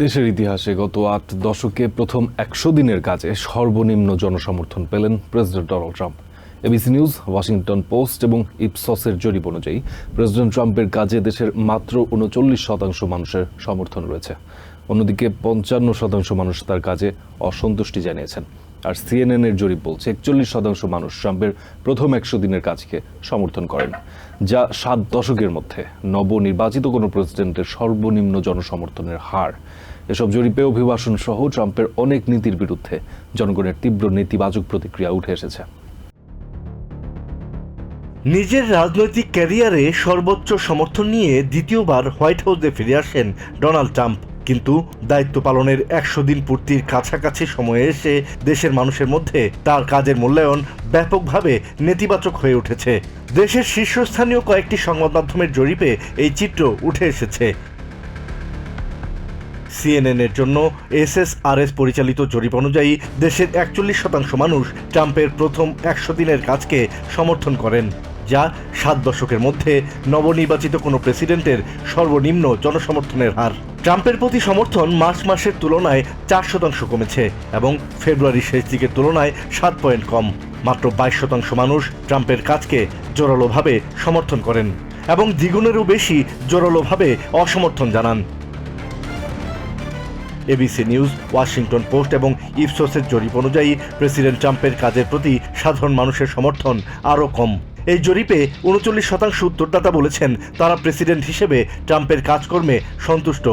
দেশের ইতিহাসে গত আট দশকে প্রথম একশো দিনের কাজে সর্বনিম্ন জনসমর্থন পেলেন president Donald Trump. ABC news, Washington Post এবং ইপসসের জরিপ অনুযায়ী প্রেসিডেন্ট ট্রাম্পের কাজে দেশের মাত্র উনচল্লিশ শতাংশ মানুষের সমর্থন রয়েছে। অন্যদিকে পঞ্চান্ন শতাংশ মানুষ তার কাজে অসন্তুষ্টি জানিয়েছেন। আর সিএনএন এর জরিপ বলছে একচল্লিশ শতাংশ মানুষ ট্রাম্পের প্রথম একশো দিনের কাজকে সমর্থন করেন। যা সাত দশকের মধ্যে নবনির্বাচিত কোনো প্রেসিডেন্টের সর্বনিম্ন জনসমর্থনের হার। এসব জরিপে অভিবাসন সহ ট্রাম্পের অনেক নীতির বিরুদ্ধে জনগণের তীব্র নেতিবাচক প্রতিক্রিয়া উঠে এসেছে। নিজের রাজনৈতিক ক্যারিয়ারে সর্বোচ্চ সমর্থন নিয়ে দ্বিতীয়বার হোয়াইট হাউসে ফিরে আসেন ডোনাল্ড ট্রাম্প। কিন্তু দায়িত্ব পালনের একশো দিন পূর্তির কাছাকাছি সময়ে এসে দেশের মানুষের মধ্যে তার কাজের মূল্যায়ন ব্যাপকভাবে নেতিবাচক হয়ে উঠেছে। দেশের শীর্ষস্থানীয় কয়েকটি সংবাদ মাধ্যমের জরিপে এই চিত্র উঠে এসেছে। সিএনএন এর জন্য এসএসআরএস পরিচালিত জরিপ অনুযায়ী দেশের একচল্লিশ শতাংশ মানুষ ট্রাম্পের প্রথম একশো দিনের কাজকে সমর্থন করেন। যা সাত দশকের মধ্যে নবনির্বাচিত কোনো প্রেসিডেন্টের সর্বনিম্ন জনসমর্থনের হার। ট্রাম্পের প্রতি সমর্থন মার্চ মাসের তুলনায় চার শতাংশ কমেছে এবং ফেব্রুয়ারির শেষ দিকের তুলনায় সাত পয়েন্ট কম। মাত্র বাইশ শতাংশ মানুষ ট্রাম্পের কাজকে জোরালোভাবে সমর্থন করেন এবং দ্বিগুণেরও বেশি জোরালোভাবে অসমর্থন জানান। এবিসি নিউজ, ওয়াশিংটন পোস্ট এবং ইপসোসের জরিপ অনুযায়ী, প্রেসিডেন্ট ট্রাম্পের কাজের প্রতি সাধারণ মানুষের সমর্থন আরও কম। এই জরিপে উনচল্লিশ শতাংশ উত্তরদাতা বলেছেন তারা প্রেসিডেন্ট হিসেবে ট্রাম্পের কাজকর্মে সন্তুষ্ট,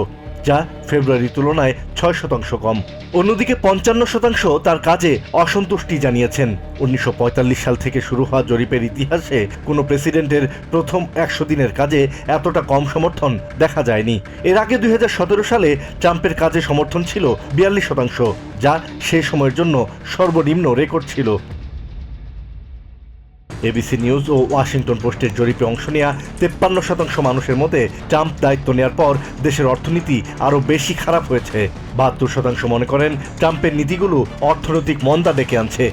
যা ফেব্রুয়ারির তুলনায় ছয় শতাংশ কম। অন্যদিকে পঞ্চান্ন শতাংশ তার কাজে অসন্তুষ্টি জানিয়েছেন। উনিশশো পঁয়তাল্লিশ সাল থেকে শুরু হওয়া জরিপের ইতিহাসে কোনো প্রেসিডেন্টের প্রথম একশো দিনের কাজে এতটা কম সমর্থন দেখা যায়নি। এর আগে দুই হাজার সতেরো সালে ট্রাম্পের কাজে সমর্থন ছিল বিয়াল্লিশ শতাংশ, যা সে সময়ের জন্য সর্বনিম্ন রেকর্ড ছিল। এবিসি নিউজ ও ওয়াশিংটন পোস্টের জরিপে অংশ নেওয়া তেপ্পান্ন শতাংশ মানুষের মতে ট্রাম্প দায়িত্ব নেওয়ার পর দেশের অর্থনীতি আরও বেশি খারাপ হয়েছে। বাহাত্তর শতাংশ মনে করেন ট্রাম্পের নীতিগুলো অর্থনৈতিক মন্দা ডেকে আনছে।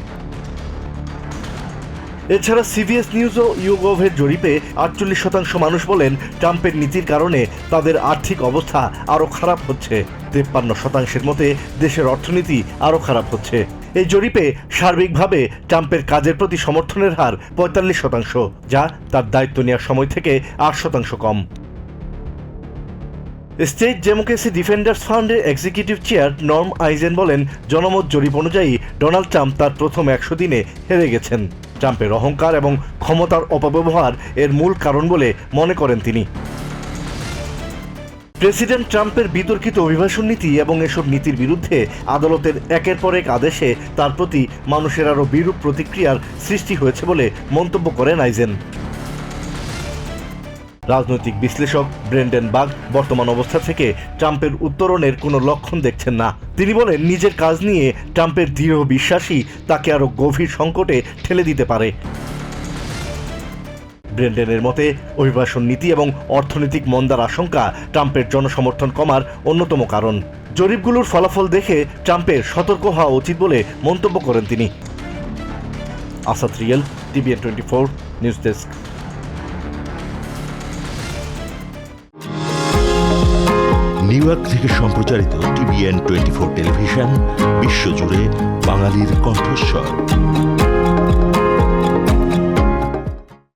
এছাড়া সিবিএস নিউজ ও ইউগভের জরিপে আটচল্লিশ শতাংশ মানুষ বলেন ট্রাম্পের নীতির কারণে তাদের আর্থিক অবস্থা আরও খারাপ হচ্ছে। তেপ্পান্ন শতাংশের মতে দেশের অর্থনীতি আরও খারাপ হচ্ছে। এই জরিপে সার্বিকভাবে ট্রাম্পের কাজের প্রতি সমর্থনের হার পঁয়তাল্লিশ শতাংশ, যা তার দায়িত্ব নেওয়ার সময় থেকে আট শতাংশ কম। স্টেট ডেমোক্রেসি ডিফেন্ডার্স ফান্ডের এক্সিকিউটিভ চেয়ার নর্ম আইজেন বলেন, জনমত জরিপ অনুযায়ী ডোনাল্ড ট্রাম্প তার প্রথম একশো দিনে হেরে গেছেন। ট্রাম্পের অহংকার এবং ক্ষমতার অপব্যবহার এর মূল কারণ বলে মনে করেন তিনি। প্রেসিডেন্ট ট্রাম্পের বিতর্কিত অভিবাসন নীতি এবং এসব নীতির বিরুদ্ধে আদালতের একের পর এক আদেশে তার প্রতি মানুষের আরও বিরূপ প্রতিক্রিয়ার সৃষ্টি হয়েছে বলে মন্তব্য করেন আইজেন। রাজনৈতিক বিশ্লেষক ব্রেন্ডেন বাগ বর্তমান অবস্থা থেকে ট্রাম্পের উত্তরণের কোনো লক্ষণ দেখছেন না। তিনি বলেন, নিজের কাজ নিয়ে ট্রাম্পের দৃঢ় বিশ্বাসী তাকে আরও গভীর সংকটে ঠেলে দিতে পারে। ব্রেন্ডেনের মতে, অভিবাসন নীতি এবং অর্থনৈতিক মন্দার আশঙ্কা ট্রাম্পের জনসমর্থন কমার অন্যতম কারণ। জরিপগুলোর ফলাফল দেখে ট্রাম্পের সতর্ক হওয়া উচিত বলে মন্তব্য করেন তিনি। Asad real, TVN twenty four, news desk. New York থেকে সম্প্রচারিত টিভিএন টোয়েন্টি ফোর টেলিভিশন, বিশ্বজুড়ে বাঙালির কণ্ঠস্বর।